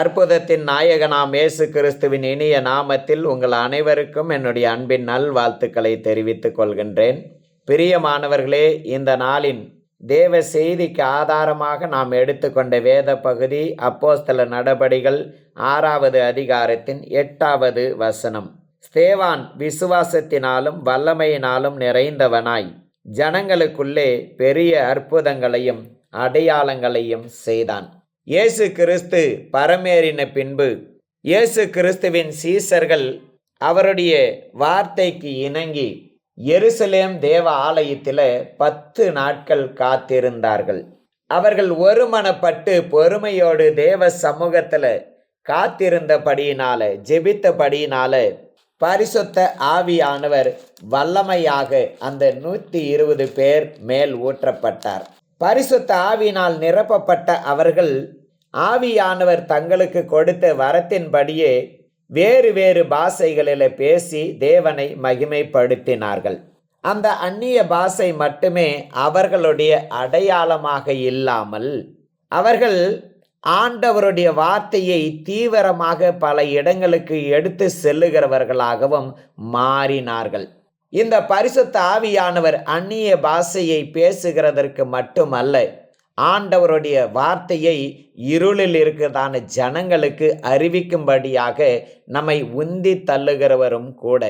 அற்புதத்தின் நாயகனாம் இயேசு கிறிஸ்துவின் இனிய நாமத்தில் உங்கள் அனைவருக்கும் என்னுடைய அன்பின் நல்வாழ்த்துக்களை தெரிவித்துக் கொள்கின்றேன். பிரியமானவர்களே இந்த நாளின் தேவ செய்திக்கு ஆதாரமாக நாம் எடுத்துக்கொண்ட வேத பகுதி அப்போஸ்தல நடபடிகள் ஆறாவது அதிகாரத்தின் எட்டாவது வசனம். ஸ்தேவான் விசுவாசத்தினாலும் வல்லமையினாலும் நிறைந்தவனாய் ஜனங்களுக்குள்ளே பெரிய அற்புதங்களையும் அடையாளங்களையும் செய்தான். இயேசு கிறிஸ்து பரமேறின பின்பு இயேசு கிறிஸ்துவின் சீசர்கள் அவருடைய வார்த்தைக்கு இணங்கி எருசலேம் தேவ ஆலயத்தில் பத்து நாட்கள் காத்திருந்தார்கள். அவர்கள் ஒருமனப்பட்டு பொறுமையோடு தேவ சமூகத்தில் காத்திருந்தபடியினால ஜெபித்தபடியினால பரிசுத்த ஆவியானவர் வல்லமையாக அந்த நூற்றி இருபது பேர் மேல் ஊற்றப்பட்டார். பரிசுத்த ஆவியினால் நிரப்பப்பட்ட அவர்கள் ஆவியானவர் தங்களுக்கு கொடுத்த வரத்தின்படியே வேறு வேறு பாஷைகளில் பேசி தேவனை மகிமைப்படுத்தினார்கள். அந்த அந்நிய பாஷை மட்டுமே அவர்களுடைய அடையாளமாக இல்லாமல் அவர்கள் ஆண்டவருடைய வார்த்தையை தீவிரமாக பல இடங்களுக்கு எடுத்து செல்லுகிறவர்களாகவும் மாறினார்கள். இந்த பரிசுத்த ஆவியானவர் அந்நிய பாஷையை பேசுகிறதற்கு மட்டுமல்ல ஆண்டவருடைய வார்த்தையை இருளில் இருக்கிறதான ஜனங்களுக்கு அறிவிக்கும்படியாக நம்மை உந்தி தள்ளுகிறவரும் கூட.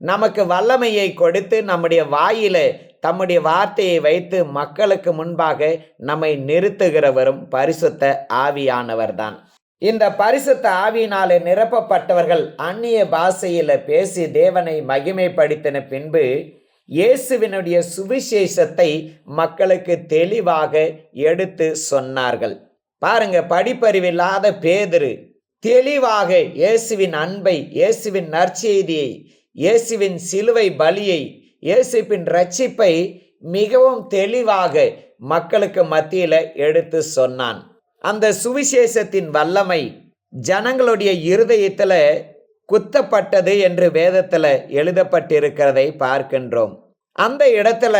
நமக்கு வல்லமையை கொடுத்து நம்முடைய வாயில தம்முடைய வார்த்தையை வைத்து மக்களுக்கு முன்பாக நம்மை நிறுத்துகிறவரும் பரிசுத்த ஆவியானவர்தான். இந்த பரிசுத்த ஆவியினாலே நிரப்பப்பட்டவர்கள் அந்நிய பாஷையில் பேசி தேவனை மகிமைப்படுத்தின பின்பு இயேசுவினுடைய சுவிசேஷத்தை மக்களுக்கு தெளிவாக எடுத்து சொன்னார்கள். பாருங்க படிப்பறிவில்லாத பேதரு தெளிவாக இயேசுவின் அன்பை இயேசுவின் நற்செய்தியை இயேசுவின் சிலுவை பலியை இயேசுவின் ரட்சிப்பை மிகவும் தெளிவாக மக்களுக்கு மத்தியில் எடுத்து சொன்னான். அந்த சுவிசேஷத்தின் வல்லமை ஜனங்களுடைய இருதயத்தில் குத்தப்பட்டது என்று வேதத்தில் எழுதப்பட்டிருக்கிறதை பார்க்கின்றோம். அந்த இடத்துல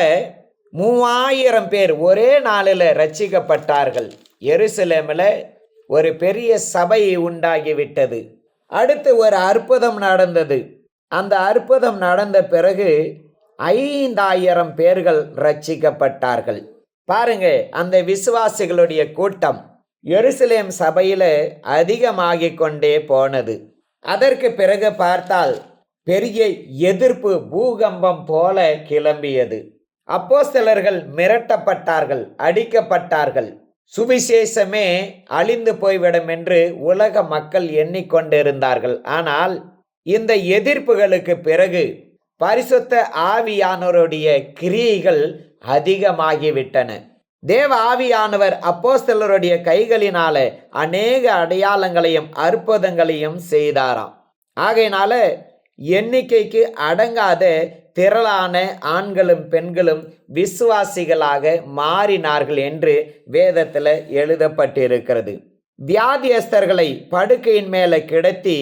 மூவாயிரம் பேர் ஒரே நாளில் ரட்சிக்கப்பட்டார்கள் எருசலேமில் ஒரு பெரிய சபை உண்டாகிவிட்டது. அடுத்து ஒரு அற்புதம் நடந்தது. அந்த அற்புதம் நடந்த பிறகு ஐந்தாயிரம் பேர்கள் ரட்சிக்கப்பட்டார்கள் பாருங்க அந்த விசுவாசிகளுடைய கூட்டம் எருசலேம் சபையில் அதிகமாகிக் கொண்டே போனது. அதற்கு பிறகு பார்த்தால் பெரிய எதிர்ப்பு பூகம்பம் போல கிளம்பியது. அப்போஸ்தலர்கள் மிரட்டப்பட்டார்கள் அடிக்கப்பட்டார்கள். சுவிசேஷமே அழிந்து போய்விடும் என்று உலக மக்கள் எண்ணிக்கொண்டிருந்தார்கள். ஆனால் இந்த எதிர்ப்புகளுக்கு பிறகு பரிசுத்த ஆவியானோருடைய கிரியைகள் அதிகமாகிவிட்டன. தேவ ஆவியானவர் அப்போஸ்தலருடைய கைகளினால அநேக அடையாளங்களையும் அற்புதங்களையும் செய்தாராம். ஆகையினால எண்ணிக்கைக்கு அடங்காத திரளான ஆண்களும் பெண்களும் விசுவாசிகளாக மாறினார்கள் என்று வேதத்தில் எழுதப்பட்டிருக்கிறது. வியாதியஸ்தர்களை படுக்கையின் மேலே கிடத்தி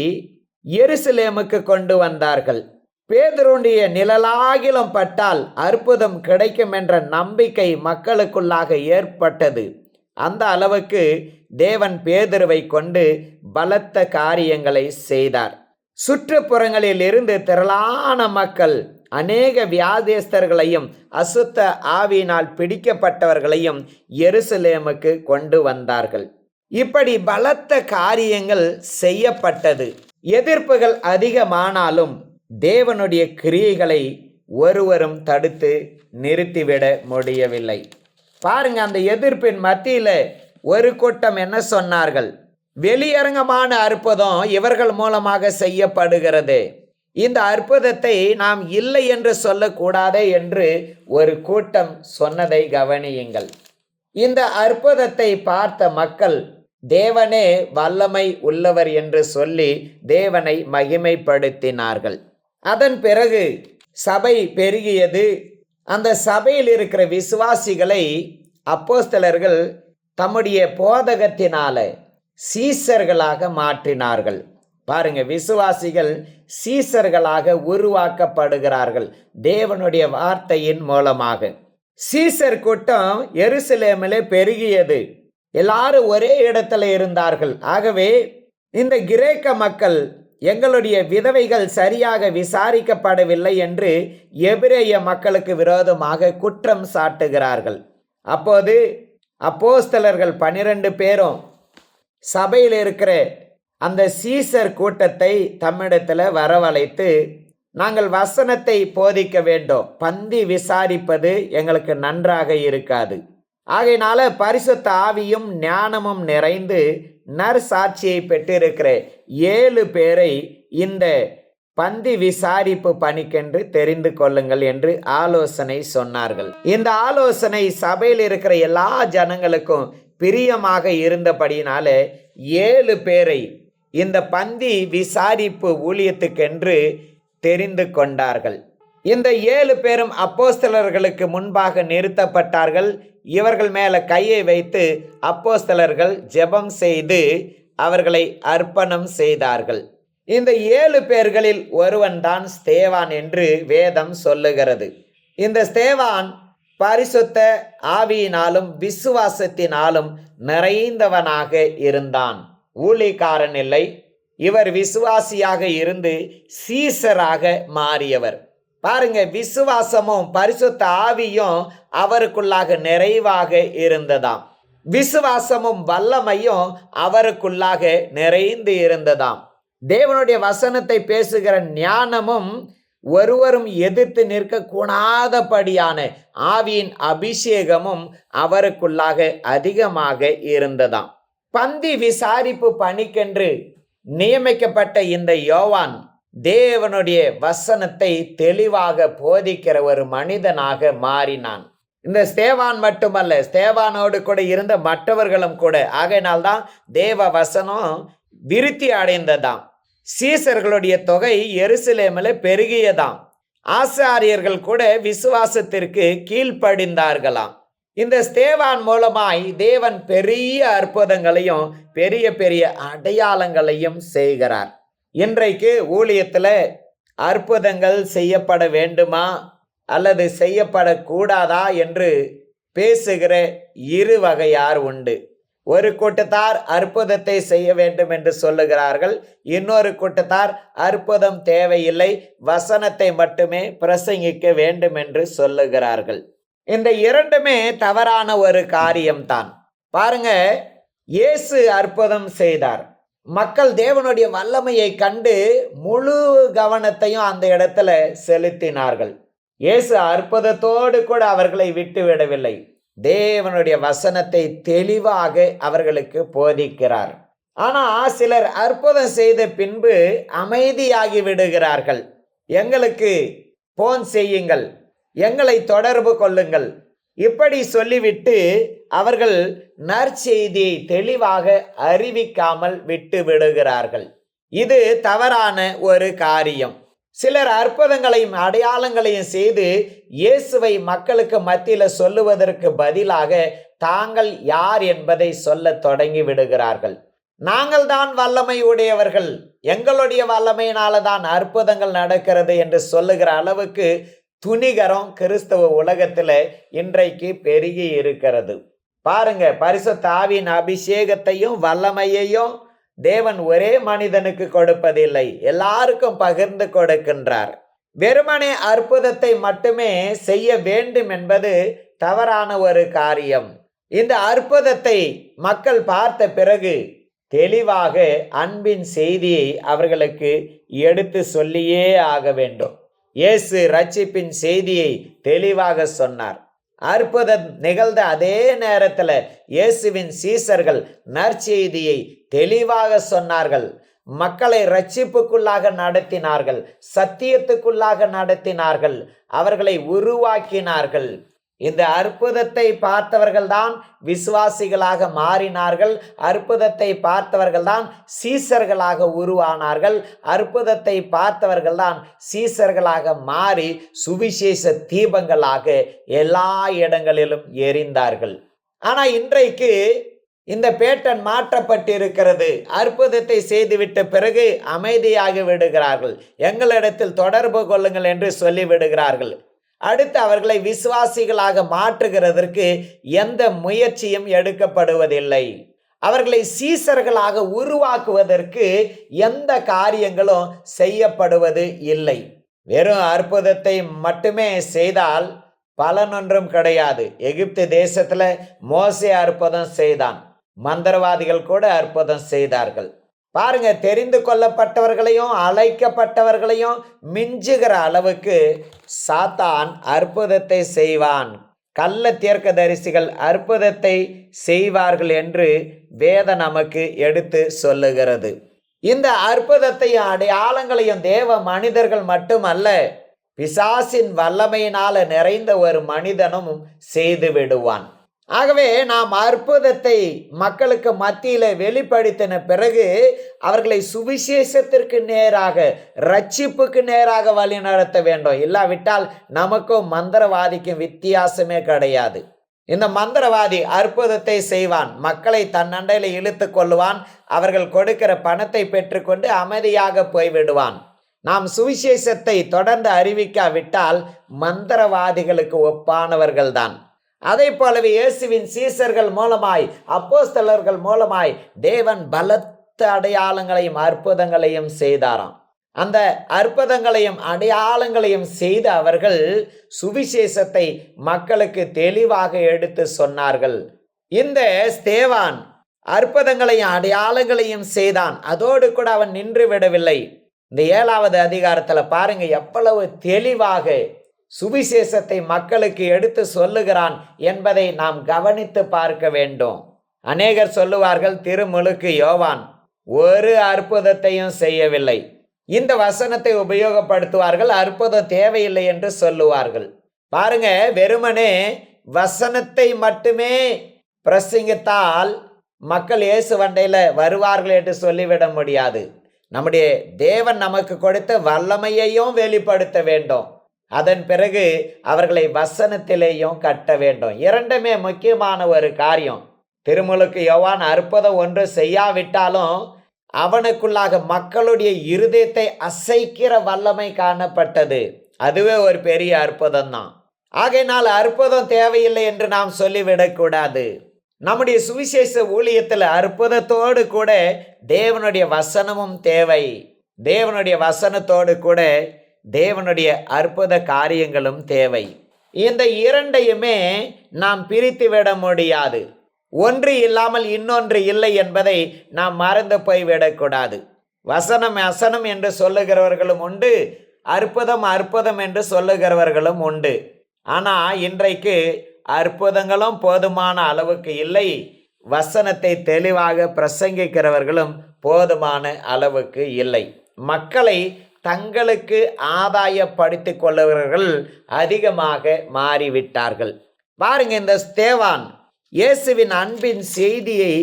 எருசலேமுக்கு கொண்டு வந்தார்கள். பேதருடைய நிழலாகிலும் பட்டால் அற்புதம் கிடைக்கும் என்ற நம்பிக்கை மக்களுக்குள்ளாக ஏற்பட்டது. அந்த அளவுக்கு தேவன் பேதருவை கொண்டு பலத்த காரியங்களை செய்தார். சுற்றுப்புறங்களில் இருந்து திரளான மக்கள் அநேக வியாதேஸ்தர்களையும் அசுத்த ஆவியினால் பிடிக்கப்பட்டவர்களையும் எருசலேமுக்கு கொண்டு வந்தார்கள். இப்படி பலத்த காரியங்கள் செய்யப்பட்டது. எதிர்ப்புகள் அதிகமானாலும் தேவனுடைய கிரியைகளை ஒருவரும் தடுத்து நிறுத்திவிட முடியவில்லை. பாருங்க அந்த எதிர்ப்பின் மத்தியில் ஒரு கூட்டம் என்ன சொன்னார்கள்? வெளியரங்கமான அற்புதம் இவர்கள் மூலமாக செய்யப்படுகிறது. இந்த அற்புதத்தை நாம் இல்லை என்று சொல்லக்கூடாதே என்று ஒரு கூட்டம் சொன்னதை கவனியுங்கள். இந்த அற்புதத்தை பார்த்த மக்கள் தேவனே வல்லமை உள்ளவர் என்று சொல்லி தேவனை மகிமைப்படுத்தினார்கள். அதன் பிறகு சபை பெருகியது. அந்த சபையில் இருக்கிற விசுவாசிகளை அப்போஸ்தலர்கள் தம்முடைய போதகத்தினால சீசர்களாக மாற்றினார்கள். பாருங்க விசுவாசிகள் சீசர்களாக உருவாக்கப்படுகிறார்கள் தேவனுடைய வார்த்தையின் மூலமாக. சீசர் கூட்டம் எருசலேமிலே பெருகியது. எல்லாரும் ஒரே இடத்துல இருந்தார்கள். ஆகவே இந்த கிரேக்க மக்கள் எங்களுடைய விதவைகள் சரியாக விசாரிக்கப்படவில்லை என்று எபிரேய மக்களுக்கு விரோதமாக குற்றம் சாட்டுகிறார்கள். அப்போது அப்போஸ்தலர்கள் பனிரெண்டு பேரும் சபையில் இருக்கிற அந்த சீசர் கூட்டத்தை தம்மிடத்தில் வரவழைத்து நாங்கள் வசனத்தை போதிக்க வேண்டும். பந்தி விசாரிப்பது எங்களுக்கு நன்றாக இருக்காது. ஆகையினால பரிசுத்த ஆவியும் ஞானமும் நிறைந்து நற்சாட்சியை பெற்றிருக்கிற ஏழு பேரை இந்த பந்தி விசாரிப்பு பணிக்கென்று தெரிந்து கொள்ளுங்கள் என்று ஆலோசனை சொன்னார்கள். இந்த ஆலோசனை சபையில் இருக்கிற எல்லா ஜனங்களுக்கும் பிரியமாக இருந்தபடினால ஏழு பேரை இந்த பந்தி விசாரிப்பு ஊழியத்துக்கென்று தெரிந்து கொண்டார்கள். இந்த ஏழு பேரும் அப்போஸ்தலர்களுக்கு முன்பாக நிறுத்தப்பட்டார்கள். இவர்கள் மேலே கையை வைத்து அப்போஸ்தலர்கள் ஜெபம் செய்து அவர்களை அர்ப்பணம் செய்தார்கள். இந்த ஏழு பேர்களில் ஒருவன் தான் ஸ்தேவான் என்று வேதம் சொல்லுகிறது. இந்த ஸ்தேவான் பரிசுத்த ஆவியினாலும் விசுவாசத்தினாலும் நிறைந்தவனாக இருந்தான். ஊழிக்காரன் இல்லை. இவர் விசுவாசியாக இருந்து சீசராக மாறியவர். பாருங்க விசுவாசமும் பரிசுத்த ஆவியும் அவருக்குள்ளாக நிறைவாக இருந்ததாம். விசுவாசமும் வல்லமையும் அவருக்குள்ளாக நிறைந்து இருந்ததாம். தேவனுடைய வசனத்தை பேசுகிற ஞானமும் ஒருவரும் எதிர்த்து நிற்க கூடாதபடியான ஆவியின் அபிஷேகமும் அவருக்குள்ளாக அதிகமாக இருந்ததாம். பந்தி விசாரிப்பு பணிக்கென்று நியமிக்கப்பட்ட இந்த யோவான் தேவனுடைய வசனத்தை தெளிவாக போதிக்கிற ஒரு மனிதனாக மாறினான். இந்த ஸ்தேவான் மட்டுமல்ல ஸ்தேவானோடு கூட இருந்த மற்றவர்களும் கூட. ஆகையினால்தான் தேவ வசனம் விருத்தி அடைந்ததாம். சீசர்களுடைய தொகை எருசலேமில் பெருகியதாம். ஆசாரியர்கள் கூட விசுவாசத்திற்கு கீழ்ப்படிந்தார்களாம். இந்த ஸ்தேவான் மூலமாய் தேவன் பெரிய அற்புதங்களையும் பெரிய பெரிய அடையாளங்களையும் செய்கிறார். இன்றைக்கு ஊழியத்தில் அற்புதங்கள் செய்யப்பட வேண்டுமா? அல்லது செய்யப்படக்கூடாதா? என்று பேசுகிற இரு வகையார் உண்டு. ஒரு கூட்டத்தார் அற்புதத்தை செய்ய வேண்டும் என்று சொல்லுகிறார்கள். இன்னொரு கூட்டத்தார் அற்புதம் தேவையில்லை வசனத்தை மட்டுமே பிரசங்கிக்க வேண்டும் என்று சொல்லுகிறார்கள். இந்த இரண்டுமே தவறான ஒரு காரியம்தான். பாருங்க இயேசு அற்புதம் செய்தார். மக்கள் தேவனுடைய வல்லமையை கண்டு முழு கவனத்தையும் அந்த இடத்துல செலுத்தினார்கள். இயேசு அற்புதத்தோடு கூட அவர்களை விட்டு விடவில்லை. தேவனுடைய வசனத்தை தெளிவாக அவர்களுக்கு போதிக்கிறார். ஆனால் சிலர் அற்புதம் செய்த பின்பு அமைதியாகி விடுகிறார்கள். எங்களுக்கு போன் செய்யுங்கள் எங்களை தொடர்பு கொள்ளுங்கள். இப்படி சொல்லிவிட்டு அவர்கள் நற்செய்தியை தெளிவாக அறிவிக்காமல் விட்டு விடுகிறார்கள். இது தவறான ஒரு காரியம். சிலர் அற்புதங்களையும் அடையாளங்களையும் செய்து இயேசுவை மக்களுக்கு மத்தியில் சொல்லுவதற்கு பதிலாக தாங்கள் யார் என்பதை சொல்ல தொடங்கி விடுகிறார்கள். நாங்கள் தான் வல்லமை உடையவர்கள். எங்களுடைய வல்லமையினால தான் அற்புதங்கள் நடக்கிறது என்று சொல்லுகிற அளவுக்கு துணிகரம் கிறிஸ்தவ உலகத்தில் இன்றைக்கு பெருகி இருக்கிறது. பாருங்க பரிசுத்தாவின் அபிஷேகத்தையும் வல்லமையையும் தேவன் ஒரே மனிதனுக்கு கொடுப்பதில்லை எல்லாருக்கும் பகிர்ந்து கொடுக்கின்றார். வெறுமனே அற்புதத்தை மட்டுமே செய்ய வேண்டும் என்பது தவறான ஒரு காரியம். இந்த அற்புதத்தை மக்கள் பார்த்த பிறகு தெளிவாக அன்பின் செய்தியை அவர்களுக்கு எடுத்து சொல்லியே ஆக வேண்டும். இயேசு ரட்சிப்பின் செய்தியை தெளிவாக சொன்னார். அற்புதம் நிகழ்ந்த அதே நேரத்தில் இயேசுவின் சீசர்கள் நற்செய்தியை தெளிவாக சொன்னார்கள். மக்களை ரட்சிப்புக்குள்ளாக நடத்தினார்கள் சத்தியத்துக்குள்ளாக நடத்தினார்கள் அவர்களை உருவாக்கினார்கள். இந்த அற்புதத்தை பார்த்தவர்கள்தான் விசுவாசிகளாக மாறினார்கள். அற்புதத்தை பார்த்தவர்கள்தான் சீசர்களாக உருவானார்கள். அற்புதத்தை பார்த்தவர்கள்தான் சீசர்களாக மாறி சுவிசேஷ தீபங்களாக எல்லா இடங்களிலும் எரிந்தார்கள். ஆனால் இன்றைக்கு இந்த பேட்டன் மாற்றப்பட்டிருக்கிறது. அற்புதத்தை செய்துவிட்ட பிறகு அமைதியாகி விடுகிறார்கள். எங்களிடத்தில் தொடர்பு கொள்ளுங்கள் என்று சொல்லி விடுகிறார்கள் அடுத்து அவர்களை விசுவாசிகளாக மாற்றுகிறதற்கு எந்த முயற்சியும் எடுக்கப்படுவதில்லை. அவர்களை சீசர்களாக உருவாக்குவதற்கு எந்த காரியங்களும் செய்யப்படுவது இல்லை. வெறும் அற்புதத்தை மட்டுமே செய்தால் பலனொன்றும் கிடையாது. எகிப்து தேசத்தில் மோசே அற்புதம் செய்தான். மந்திரவாதிகள் கூட அற்புதம் செய்தார்கள். பாருங்க தெரிந்து கொள்ளப்பட்டவர்களையும் அழைக்கப்பட்டவர்களையும் மிஞ்சுகிற அளவுக்கு சாத்தான் அற்புதத்தை செய்வான். கள்ள தீர்க்கதரிசிகள் அற்புதத்தை செய்வார்கள் என்று வேத நமக்கு எடுத்து சொல்லுகிறது. இந்த அற்புதத்தையும் அடையாளங்களையும் தேவ மனிதர்கள் மட்டுமல்ல பிசாசின் வல்லமையினால நிறைந்த ஒரு மனிதனும் செய்து விடுவான். ஆகவே நாம் அற்புதத்தை மக்களுக்கு மத்தியில் வெளிப்படுத்தின பிறகு அவர்களை சுவிசேஷத்திற்கு நேராக ரட்சிப்புக்கு நேராக வழி நடத்த வேண்டும். இல்லாவிட்டால் நமக்கும் மந்திரவாதிக்கும் வித்தியாசமே கிடையாது. இந்த மந்திரவாதி அற்புதத்தை செய்வான். மக்களை தன் அண்டையில் இழுத்து கொள்ளுவான். அவர்கள் கொடுக்கிற பணத்தை பெற்றுக்கொண்டு அமைதியாக போய்விடுவான். நாம் சுவிசேஷத்தை தொடர்ந்து அறிவிக்காவிட்டால் மந்திரவாதிகளுக்கு ஒப்பானவர்கள்தான். அதை போலவே இயேசுவின் சீசர்கள் மூலமாய் அப்போஸ்தலர்கள் மூலமாய் தேவன் பலத்த அடையாளங்களையும் அற்புதங்களையும் செய்தாராம். அந்த அற்புதங்களையும் அடையாளங்களையும் செய்த அவர்கள் சுவிசேஷத்தை மக்களுக்கு தெளிவாக எடுத்து சொன்னார்கள். இந்த ஸ்தேவான் அற்புதங்களையும் அடையாளங்களையும் செய்தான். அதோடு கூட அவன் நின்று விடவில்லை. இந்த ஏழாவது அதிகாரத்தில் பாருங்க எவ்வளவு தெளிவாக சுவிசேஷத்தை மக்களுக்கு எடுத்து சொல்லுகிறான் என்பதை நாம் கவனித்து பார்க்க வேண்டும். அநேகர் சொல்லுவார்கள் திருமுழுக்கு யோவான் ஒரு அற்புதத்தையும் செய்யவில்லை. இந்த வசனத்தை உபயோகப்படுத்துவார்கள் அற்புதம் தேவையில்லை என்று சொல்லுவார்கள். பாருங்க வெறுமனே வசனத்தை மட்டுமே பிரசங்கித்தால் மக்கள் இயேசு வண்டையில் வருவார்கள் என்று சொல்லிவிட முடியாது. நம்முடைய தேவன் நமக்கு கொடுத்த வல்லமையையும் வெளிப்படுத்த வேண்டும். அதன் பிறகு அவர்களை வசனத்திலேயும் கட்ட வேண்டும். இரண்டுமே முக்கியமான ஒரு காரியம். திருமுழுக்கு யோவான் அற்புதம் ஒன்று செய்யாவிட்டாலும் அவனுக்குள்ளாக மக்களுடைய இருதயத்தை அசைக்கிற வல்லமை காணப்பட்டது. அதுவே ஒரு பெரிய அற்புதம் தான் ஆகையினால் அற்புதம் தேவையில்லை என்று நாம் சொல்லிவிடக்கூடாது. நம்முடைய சுவிசேஷ ஊழியத்தில் அற்புதத்தோடு கூட தேவனுடைய வசனமும் தேவை. தேவனுடைய வசனத்தோடு கூட தேவனுடைய அற்புத காரியங்களும் தேவை. இந்த இரண்டையுமே நாம் பிரித்து விட முடியாது. ஒன்று இல்லாமல் இன்னொன்று இல்லை என்பதை நாம் மறந்து போய்விடக்கூடாது வசனம் வசனம் என்று சொல்லுகிறவர்களும் உண்டு அற்புதம் அற்புதம் என்று சொல்லுகிறவர்களும் உண்டு. ஆனால் இன்றைக்கு அற்புதங்களும் போதுமான அளவுக்கு இல்லை. வசனத்தை தெளிவாக பிரசங்கிக்கிறவர்களும் போதுமான அளவுக்கு இல்லை. மக்களை தங்களுக்கு ஆதாயப்படுத்தி கொள்ளுகிறவர்கள் அதிகமாக மாறிவிட்டார்கள். பாருங்க இந்த ஸ்தேவான் இயேசுவின் அன்பின் செய்தியை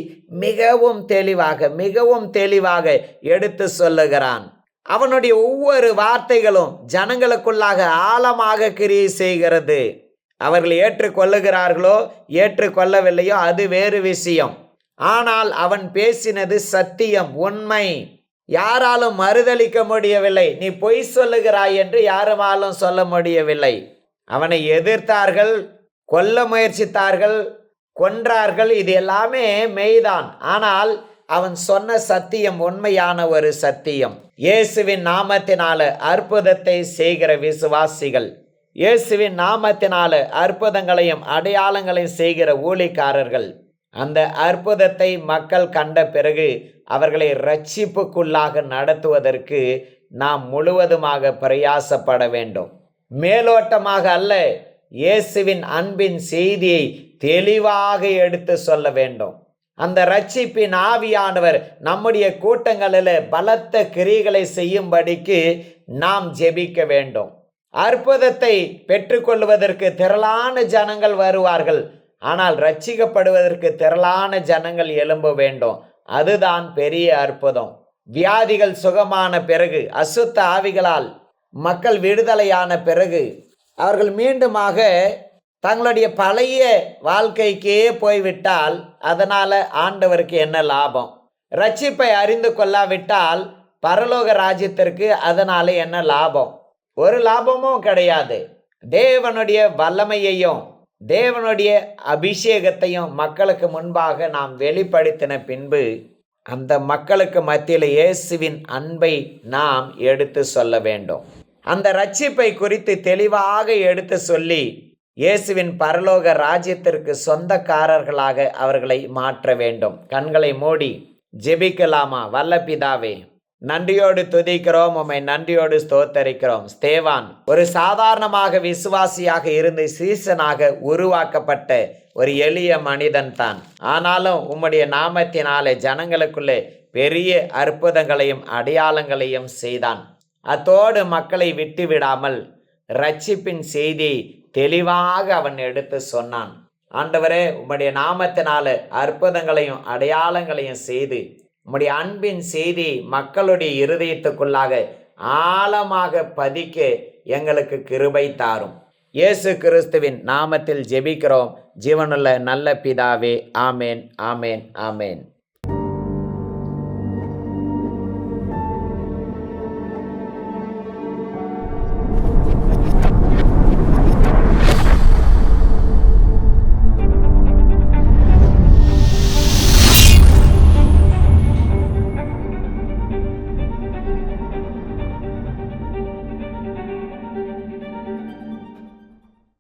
மிகவும் தெளிவாக மிகவும் தெளிவாக எடுத்து சொல்லுகிறான். அவனுடைய ஒவ்வொரு வார்த்தைகளும் ஜனங்களுக்குள்ளாக ஆழமாக கிரியை செய்கிறது. அவர்கள் ஏற்றுக்கொள்ளுகிறார்களோ ஏற்றுக்கொள்ளவில்லையோ அது வேறு விஷயம். ஆனால் அவன் பேசினது சத்தியம் உண்மை. யாராலும் மறுதளிக்க முடியவில்லை. நீ பொய் சொல்லுகிறாய் என்று யாருமாலும் சொல்ல முடியவில்லை. அவனை எதிர்த்தார்கள் கொல்ல முயற்சித்தார்கள் கொன்றார்கள் இது எல்லாமே மெய்தான். ஆனால் அவன் சொன்ன சத்தியம் உண்மையான ஒரு சத்தியம். இயேசுவின் நாமத்தினால அற்புதத்தை செய்கிற விசுவாசிகள். இயேசுவின் நாமத்தினால அற்புதங்களையும் அடையாளங்களையும் செய்கிற ஊழிக்காரர்கள். அந்த அற்புதத்தை மக்கள் கண்ட பிறகு அவர்களை ரட்சிப்புக்குள்ளாக நடத்துவதற்கு நாம் முழுவதுமாக பிரயாசப்பட வேண்டும். மேலோட்டமாக அல்ல இயேசுவின் அன்பின் செய்தியை தெளிவாக எடுத்து சொல்ல வேண்டும். அந்த ரட்சிப்பின் ஆவியானவர் நம்முடைய கூட்டங்களில் பலத்த கிரிகளை செய்யும்படிக்கு நாம் ஜெபிக்க வேண்டும். அற்புதத்தை பெற்றுக்கொள்வதற்கு திரளான ஜனங்கள் வருவார்கள். ஆனால் ரட்சிக்கப்படுவதற்கு திரளான ஜனங்கள் எழும்ப வேண்டும். அதுதான் பெரிய அற்புதம். வியாதிகள் சுகமான பிறகு அசுத்த ஆவிகளால் மக்கள் விடுதலையான பிறகு அவர்கள் மீண்டுமாக தங்களுடைய பழைய வாழ்க்கைக்கே போய்விட்டால் அதனால் ஆண்டவருக்கு என்ன லாபம்? ரட்சிப்பை அறிந்து கொள்ளாவிட்டால் பரலோக ராஜ்யத்திற்கு அதனால் என்ன லாபம்? ஒரு லாபமும் கிடையாது. தேவனுடைய வல்லமையையும் தேவனுடைய அபிஷேகத்தையும் மக்களுக்கு முன்பாக நாம் வெளிப்படுத்தின பின்பு அந்த மக்களுக்கு மத்தியில் இயேசுவின் அன்பை நாம் எடுத்து சொல்ல வேண்டும். அந்த ரட்சிப்பை குறித்து தெளிவாக எடுத்து சொல்லி இயேசுவின் பரலோக ராஜ்யத்திற்கு சொந்தக்காரர்களாக அவர்களை மாற்ற வேண்டும். கண்களை மூடி ஜெபிக்கலாமா? வல்லபிதாவே நன்றியோடு துதிக்கிறோம் உம்மை நன்றியோடு ஸ்தோத்தரிக்கிறோம். ஸ்தேவான் ஒரு சாதாரணமாக விசுவாசியாக இருந்து சீசனாக உருவாக்கப்பட்ட ஒரு எளிய மனிதன் தான். ஆனாலும் உம்முடைய நாமத்தினாலே ஜனங்களுக்குள்ளே பெரிய அற்புதங்களையும் அடையாளங்களையும் செய்தான். அத்தோடு மக்களை விட்டு விடாமல் ரட்சிப்பின் செய்தியை தெளிவாக அவன் எடுத்து சொன்னான். ஆண்டவரே உம்முடைய நாமத்தினால அற்புதங்களையும் அடையாளங்களையும் செய்து உம்முடைய அன்பின் செய்தி மக்களுடைய இருதயத்துக்குள்ளாக ஆழமாக பதிக்க எங்களுக்கு கிருபை தாரும். இயேசு கிறிஸ்துவின் நாமத்தில் ஜெபிக்கிறோம். ஜீவனுள்ள நல்ல பிதாவே ஆமேன் ஆமேன் ஆமேன்.